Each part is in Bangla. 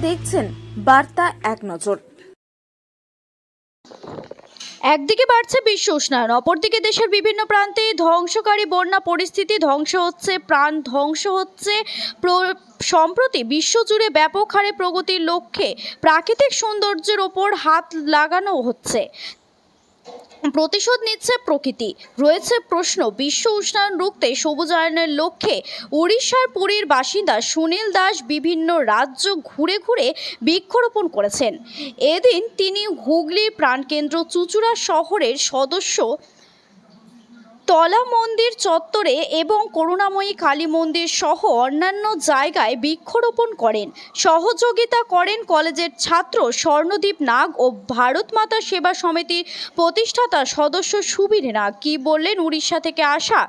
দেখছেন বার্তা এক নজর। একদিকে বাড়ছে বিশ্ব উষ্ণায়ন, অপরদিকে দেশের বিভিন্ন প্রান্তে ধ্বংসকারী বন্যা পরিস্থিতি ধ্বংস হচ্ছে, প্রাণ ধ্বংস হচ্ছে। প্র- সম্প্রতি বিশ্বজুড়ে ব্যাপক হারে প্রগতির লক্ষ্যে প্রাকৃতিক সৌন্দর্যের ওপর হাত লাগানো হচ্ছে। প্রতিশোধ নিচ্ছে প্রকৃতি। রয়েছে প্রশ্ন, বিশ্ব উষ্ণায়ন রুখতে সবুজায়নের লক্ষ্যে উড়িষ্যার পুরীর বাসিন্দা সুনীল দাস বিভিন্ন রাজ্য ঘুরে ঘুরে বৃক্ষরোপণ করেছেন। এদিন তিনি হুগলি প্রাণকেন্দ্র চুচুড়া শহরের সদস্য তলা মন্দির চত্বরে এবং করুণাময়ী কালী মন্দির সহ অন্যান্য জায়গায় বৃক্ষরোপণ করেন। সহযোগিতা করেন কলেজের ছাত্র স্বর্ণদীপ নাগ ও ভারত মাতা সেবা সমিতির প্রতিষ্ঠাতা সদস্য সুবীর নাগ। কি বললেন উড়িষ্যা থেকে আসা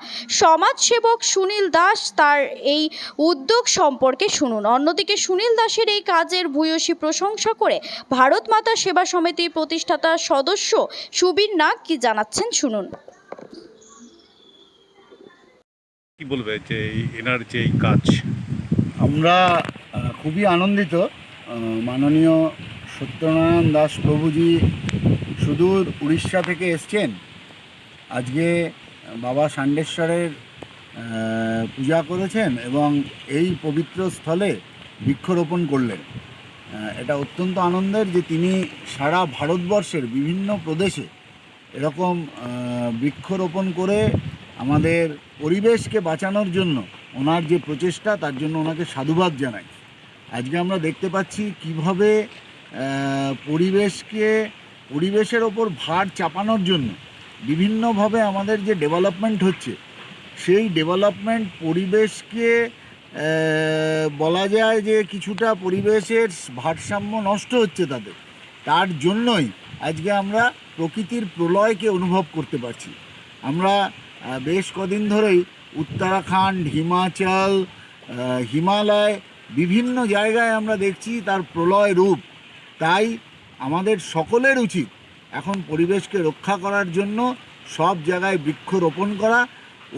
সমাজসেবক সুনীল দাস তার এই উদ্যোগ সম্পর্কে শুনুন। অন্যদিকে সুনীল দাসের এই কাজের ভূয়সী প্রশংসা করে ভারত মাতা সেবা সমিতির প্রতিষ্ঠাতা সদস্য সুবীর নাগ কি জানাচ্ছেন শুনুন। কি বলবে যে এনার যে এই কাজ? আমরা খুবই আনন্দিত। মাননীয় সত্যনারায়ণ দাস প্রভুজি সুদূর উড়িষ্যা থেকে এসছেন। আজকে বাবা ষাণ্ডেশ্বরের পূজা করেছেন এবং এই পবিত্র স্থলে বৃক্ষরোপণ করলেন। এটা অত্যন্ত আনন্দের যে তিনি সারা ভারতবর্ষের বিভিন্ন প্রদেশে এরকম বৃক্ষরোপণ করে আমাদের পরিবেশকে বাঁচানোর জন্য, ওনার যে প্রচেষ্টা, তার জন্য ওনাকে সাধুবাদ জানাই। আজকে আমরা দেখতে পাচ্ছি কীভাবে পরিবেশকে, পরিবেশের ওপর ভার চাপানোর জন্য বিভিন্নভাবে আমাদের যে ডেভেলপমেন্ট হচ্ছে, সেই ডেভেলপমেন্ট পরিবেশকে বলা যায় যে কিছুটা পরিবেশের ভারসাম্য নষ্ট হচ্ছে তাদের। তার জন্যই আজকে আমরা প্রকৃতির প্রলয়কে অনুভব করতে পারছি। আমরা বেশ কদিন ধরেই উত্তরাখণ্ড, হিমাচল হিমালয় বিভিন্ন জায়গায় আমরা দেখছি তার প্রলয় রূপ। তাই আমাদের সকলের উচিত এখন পরিবেশকে রক্ষা করার জন্য সব জায়গায় বৃক্ষরোপণ করা,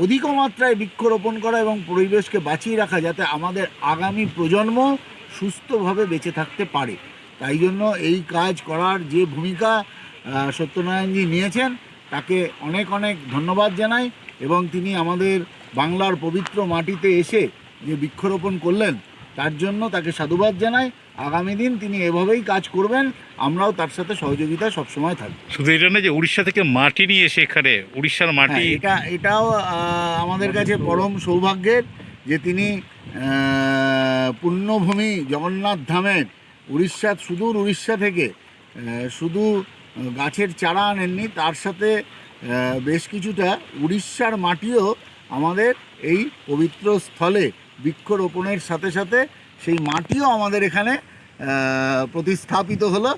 অধিক মাত্রায় বৃক্ষরোপণ করা এবং পরিবেশকে বাঁচিয়ে রাখা যাতে আমাদের আগামী প্রজন্ম সুস্থভাবে বেঁচে থাকতে পারে। তাই জন্য এই কাজ করার যে ভূমিকা সত্যনারায়ণজি নিয়েছেন তাকে অনেক অনেক ধন্যবাদ জানাই এবং তিনি আমাদের বাংলার পবিত্র মাটিতে এসে যে বৃক্ষরোপণ করলেন তার জন্য তাকে সাধুবাদ জানাই। আগামী দিন তিনি এভাবেই কাজ করবেন আমরাও তার সাথে সহযোগিতা সবসময় থাকব। শুধু এটা না যে উড়িষ্যা থেকে মাটি নিয়ে এসে এখানে উড়িষ্যার মাটি হ্যাঁ, এটা এটাও আমাদের কাছে পরম সৌভাগ্যের যে তিনি পুণ্যভূমি জগন্নাথ ধামের উড়িষ্যা সুদূর উড়িষ্যা থেকে শুধু গাছের চারা আনেননি তার সাথে বেশ কিছুটা উড়িষ্যার মাটিও আমাদের এই পবিত্র স্থলে বৃক্ষরোপণের সাথে সাথে সেই মাটিও আমাদের এখানে প্রতিস্থাপিত হলো।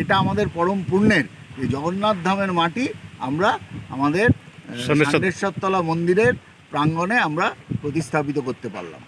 এটা আমাদের পরম পুণ্যের। যে জগন্নাথ ধামের মাটি আমরা আমাদের ষণ্ঢেশ্বরতলা মন্দিরের প্রাঙ্গণে আমরা প্রতিস্থাপিত করতে পারলাম।